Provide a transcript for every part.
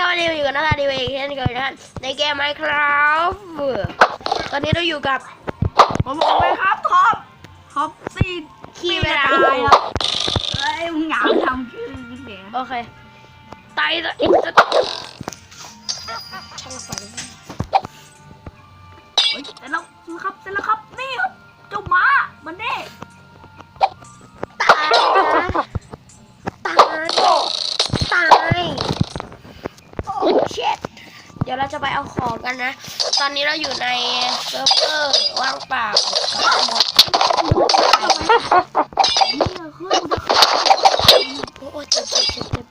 ครับวันนี้มาอยู่กับนักการดีเวย์เช่นเคยนะฮะในเกม Minecraft ตอนนี้เราอยู่กับ ผมบอกเลยครับท็อปท็อปซีดขี้เวลาตายครับเอ้ยมึงเหงาทำชื่อเสียงโอเคไตจะจะช่างฝันเฮ้ยเสร็จแล้วครับเสร็จแล้วครับนี่ครับเจ้าหมามันนี่ต ดี๋ยวเราจะไปเอาของกันนะ ตอนนี้เราอยู่ในเซิร์ฟเวอร์ว่างเปล่ากับหมด นี่คือมันจะ โอ้โหเจ็บเจ็บเจ็บเจ็บ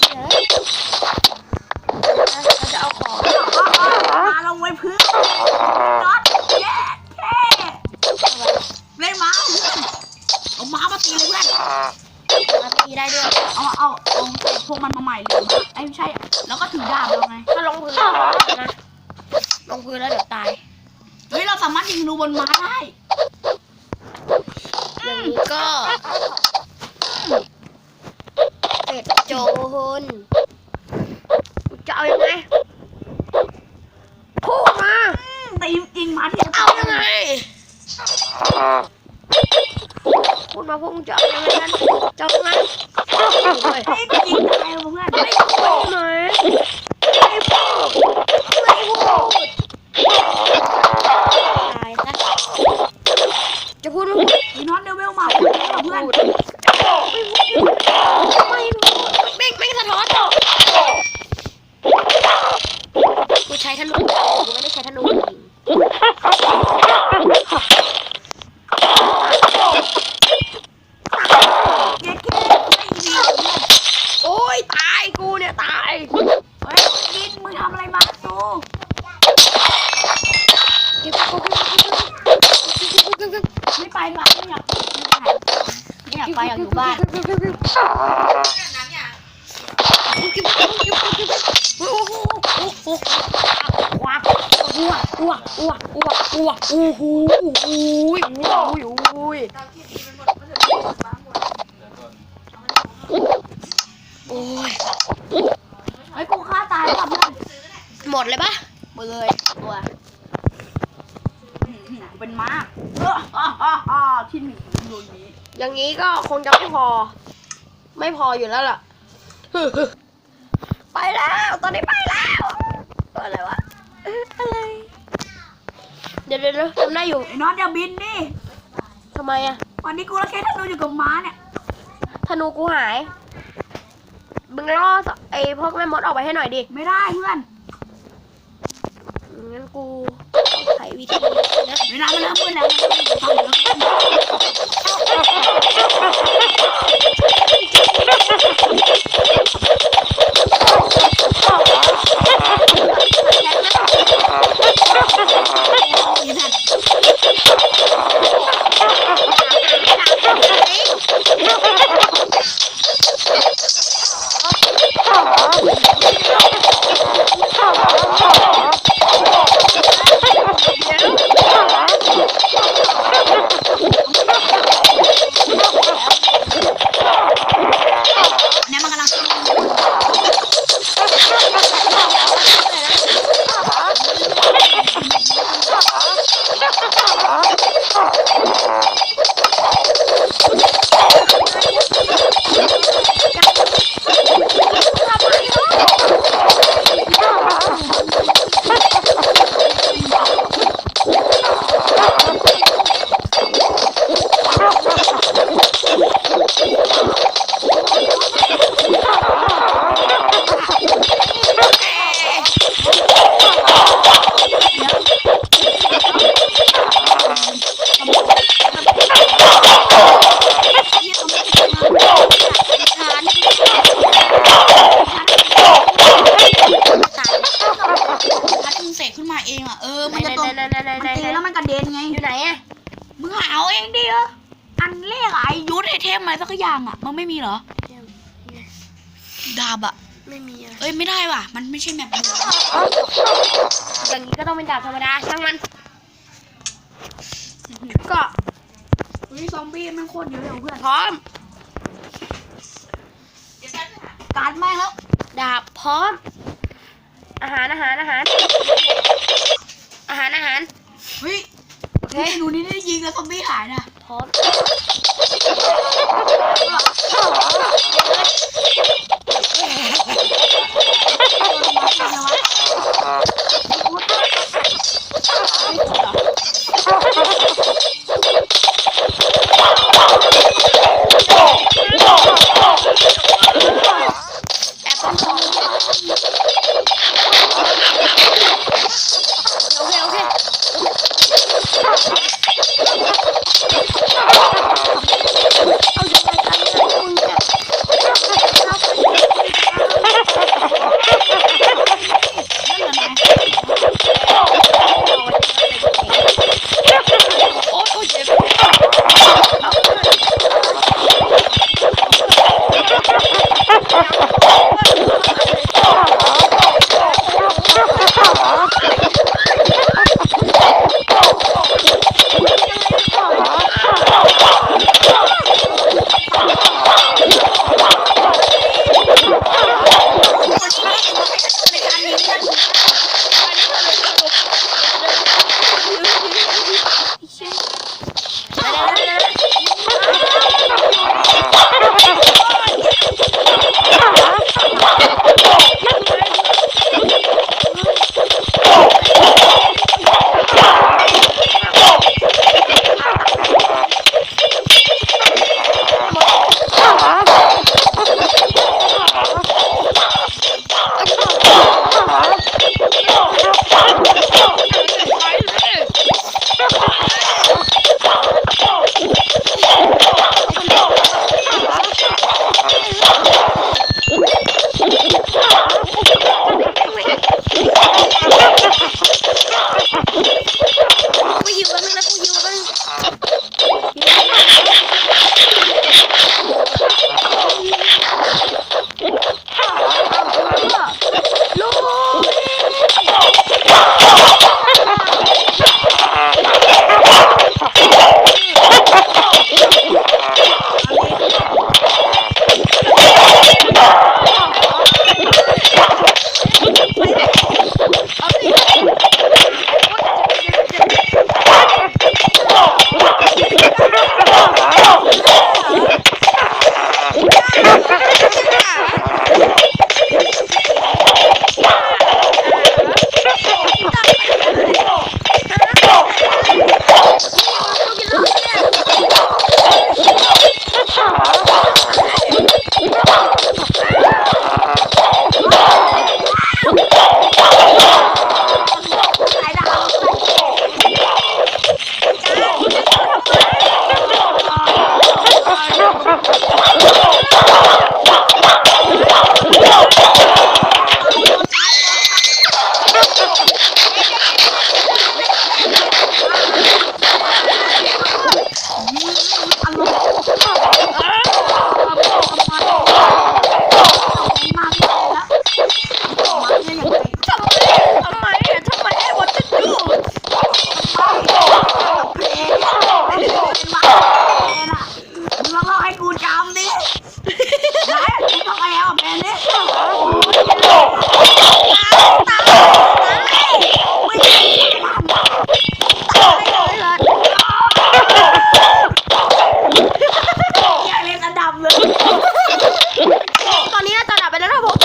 เดี๋ยวเราจะเอาของ มาลงไว้พื้นน็อตแย่แค่เล่นหมาเพื่อนเอาหมามาตีเลยเพื่อน มาตีได้ด้วย เอาเอาเอาใส่พวก มันมาใหม่เลยไอ้ยไม่ใช่ แล้วก็ถือดาบแล้วไง ถ้าลงพื้นนะ ลงพื้นแล้วเดี๋ยวตาย เฮ้ย เราสามารถยิงรูบนม้าได้ อย่างนี้ก็เป็ดโจรจะเอายังไงพูดมา ตียิงม้าที่จะเอายังไงพูดมาพวกมึงจะเอายังไงกันจะเอายังไง เฮ้ยเฮ้ยกูยิงตายแล้วเพื่อนไม่พูดหน่อยไม่พูดไม่พูดตายซะจะพูดไม่พูดไอ้น็อตเดวิลมาพูดเพื่อนไม่ไม่ไม่สะท้อนกูใช้ธนูกูไม่ได้ใช้ธนูยิง เย้เก้ไม่ดีเพื่อน โอ้ยตายกูเนี่ยตาย เฮ้ยกินมึงทำอะไรมาตู เก็บกูเก็บกูเก็บกูเก็บ ไม่ไปดีกว่าไม่อยากไม่ อยากไปอยากอยู่บ้านโอ้โหโอ้โหว้าวอ้วกอ้วกอ้วกอ้วกอ้วกโอ้โหโอ้โหโอ้ยโอ้ยโอ้ยโอ้ยเฮ้ยกูฆ่าตายแล้วเพื่อนหมดเลยปะไปเลยตัว เป็นมากเออฮ่าฮ่าฮ่าที่หนึ่งของโดนนี้ อย่างนี้ก็คงจะไม่พอ ไม่พออยู่แล้วล่ะ ไปแล้ว ตอนนี้ไปแล้วอะไรวะเอ๊ะอะไร เดี๋ยวเดี๋ยวเดี๋ยวทำได้อยู่ไอ้น็อตอย่าบินดิทำไมอะวันนี้กูแล้วแค่ธนูอยู่กับม้าเนี่ยธนูกูหายมึงล่อสไอ้พวกแม่มดออกไปให้หน่อยดิ ไม่ได้เพื่อนงั้นกู ต้องไขวิธีนะเวลามันเริ่มมืดแล้วทำเดี๋ยวขึ้นอีแผ่นเนี่ ตรงมันตีแล้วมันกระเด็นไง อยู่ไหนอะมึงหาเอเองดิเหรออันเล่อะไอยุทธไอเทมอะไรสักอย่างอะมันไม่มีเหรอดาบอะไม่มีอะเอ้ยไม่ได้ว่ะ มันไม่ใช่แมปอย่างนี้ก็ต้องเป็นดาบธรรมดาช่างมัน ก็นี่ซอมบี้มันโคตรเยอะเลยเพื่อนพร้อมการแม่งแล้ว ดาบพร้อม อาหารอาหารอาหาร หารอาหารเฮ้ยโอเคหนูนี่ได้ยิงแล้วซอมบี้หายนะพอด ไปแล้วนะผม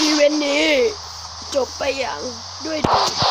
อีเวนต์นี้ จบไปอย่างด้วยดี